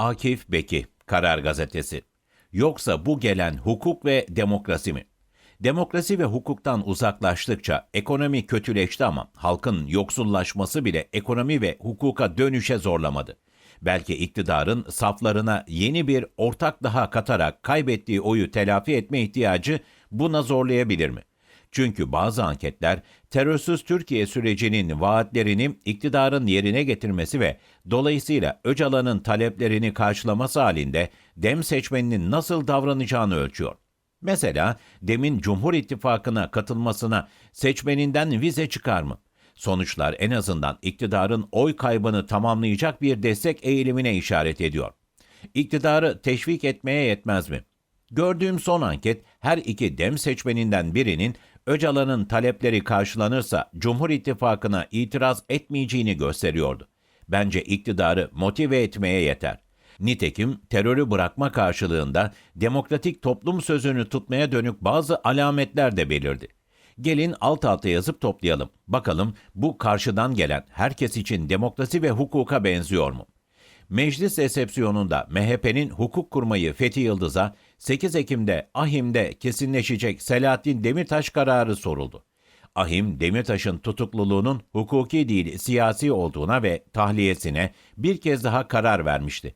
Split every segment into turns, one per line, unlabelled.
Akif Beki, Karar Gazetesi. Yoksa bu gelen hukuk ve demokrasi mi? Demokrasi ve hukuktan uzaklaştıkça ekonomi kötüleşti ama halkın yoksullaşması bile ekonomi ve hukuka dönüşe zorlamadı. Belki iktidarın saflarına yeni bir ortak daha katarak kaybettiği oyu telafi etme ihtiyacı buna zorlayabilir mi? Çünkü bazı anketler terörsüz Türkiye sürecinin vaatlerini iktidarın yerine getirmesi ve dolayısıyla Öcalan'ın taleplerini karşılaması halinde dem seçmeninin nasıl davranacağını ölçüyor. Mesela demin Cumhur İttifakı'na katılmasına seçmeninden vize çıkar mı? Sonuçlar en azından iktidarın oy kaybını tamamlayacak bir destek eğilimine işaret ediyor. İktidarı teşvik etmeye yetmez mi? Gördüğüm son anket her iki dem seçmeninden birinin Öcalan'ın talepleri karşılanırsa Cumhur İttifakı'na itiraz etmeyeceğini gösteriyordu. Bence iktidarı motive etmeye yeter. Nitekim terörü bırakma karşılığında demokratik toplum sözünü tutmaya dönük bazı alametler de belirdi. Gelin alt alta yazıp toplayalım. Bakalım bu karşıdan gelen herkes için demokrasi ve hukuka benziyor mu? Meclis resepsiyonunda MHP'nin hukuk kurmayı Fethi Yıldız'a 8 Ekim'de Ahim'de kesinleşecek Selahattin Demirtaş kararı soruldu. Ahim, Demirtaş'ın tutukluluğunun hukuki değil siyasi olduğuna ve tahliyesine bir kez daha karar vermişti.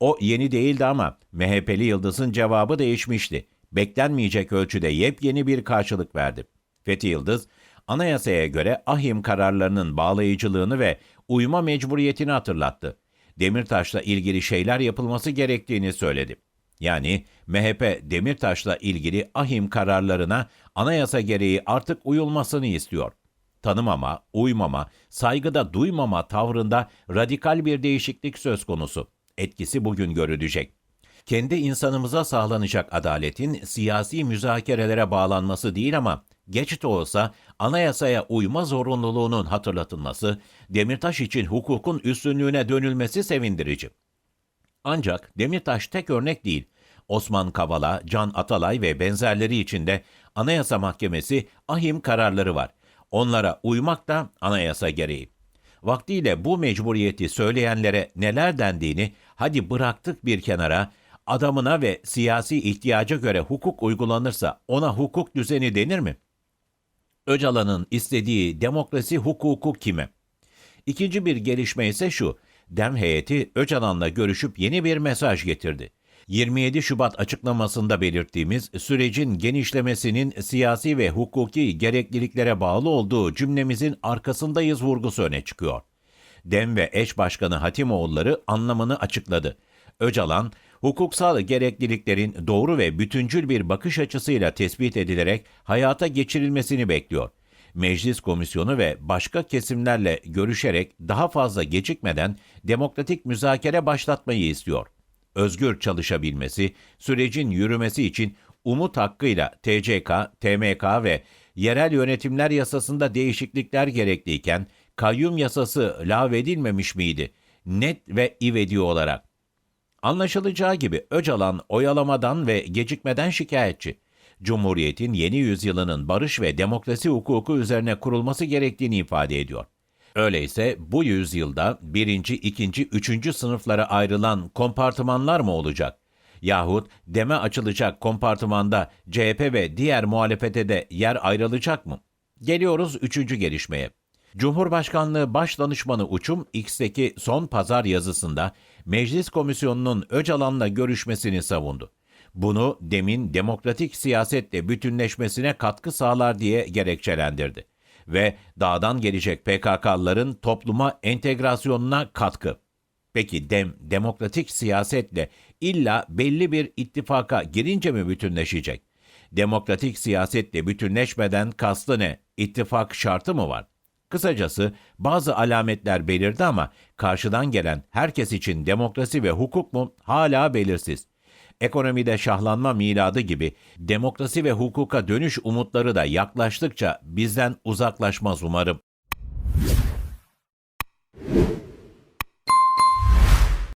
O yeni değildi ama MHP'li Yıldız'ın cevabı değişmişti. Beklenmeyecek ölçüde yepyeni bir karşılık verdi. Fethi Yıldız, anayasaya göre ahim kararlarının bağlayıcılığını ve uyma mecburiyetini hatırlattı. Demirtaş'la ilgili şeyler yapılması gerektiğini söyledi. Yani MHP Demirtaş'la ilgili ahim kararlarına anayasa gereği artık uyulmasını istiyor. Tanımama, uymama, saygıda duymama tavrında radikal bir değişiklik söz konusu. Etkisi bugün görülecek. Kendi insanımıza sağlanacak adaletin siyasi müzakerelere bağlanması değil ama geç de olsa anayasaya uyma zorunluluğunun hatırlatılması, Demirtaş için hukukun üstünlüğüne dönülmesi sevindirici. Ancak Demirtaş tek örnek değil. Osman Kavala, Can Atalay ve benzerleri için de Anayasa Mahkemesi ahim kararları var. Onlara uymak da anayasa gereği. Vaktiyle bu mecburiyeti söyleyenlere neler dendiğini hadi bıraktık bir kenara, adamına ve siyasi ihtiyaca göre hukuk uygulanırsa ona hukuk düzeni denir mi? Öcalan'ın istediği demokrasi hukuku kime? İkinci bir gelişme ise şu. Dem heyeti Öcalan'la görüşüp yeni bir mesaj getirdi. 27 Şubat açıklamasında belirttiğimiz sürecin genişlemesinin siyasi ve hukuki gerekliliklere bağlı olduğu cümlemizin arkasındayız vurgusu öne çıkıyor. Dem ve eş başkanı Hatimoğulları anlamını açıkladı. Öcalan, hukuksal gerekliliklerin doğru ve bütüncül bir bakış açısıyla tespit edilerek hayata geçirilmesini bekliyor. Meclis komisyonu ve başka kesimlerle görüşerek daha fazla gecikmeden demokratik müzakere başlatmayı istiyor. Özgür çalışabilmesi, sürecin yürümesi için umut hakkıyla TCK, TMK ve yerel yönetimler yasasında değişiklikler gerekliyken kayyum yasası lağvedilmemiş miydi? Net ve ivedi olarak. Anlaşılacağı gibi Öcalan oyalamadan ve gecikmeden şikayetçi. Cumhuriyetin yeni yüzyılının barış ve demokrasi hukuku üzerine kurulması gerektiğini ifade ediyor. Öyleyse bu yüzyılda birinci, ikinci, üçüncü sınıflara ayrılan kompartımanlar mı olacak? Yahut deme açılacak kompartımanda CHP ve diğer muhalefete de yer ayrılacak mı? Geliyoruz üçüncü gelişmeye. Cumhurbaşkanlığı Başdanışmanı Uçum X'teki son pazar yazısında Meclis Komisyonu'nun Öcalan'la görüşmesini savundu. Bunu demin demokratik siyasetle bütünleşmesine katkı sağlar diye gerekçelendirdi ve dağdan gelecek PKK'lıların topluma entegrasyonuna katkı. Peki dem demokratik siyasetle illa belli bir ittifaka girince mi bütünleşecek? Demokratik siyasetle bütünleşmeden kastı ne? İttifak şartı mı var? Kısacası bazı alametler belirdi ama karşıdan gelen herkes için demokrasi ve hukuk mu hala belirsiz. Ekonomide şahlanma miladı gibi demokrasi ve hukuka dönüş umutları da yaklaştıkça bizden uzaklaşmaz umarım.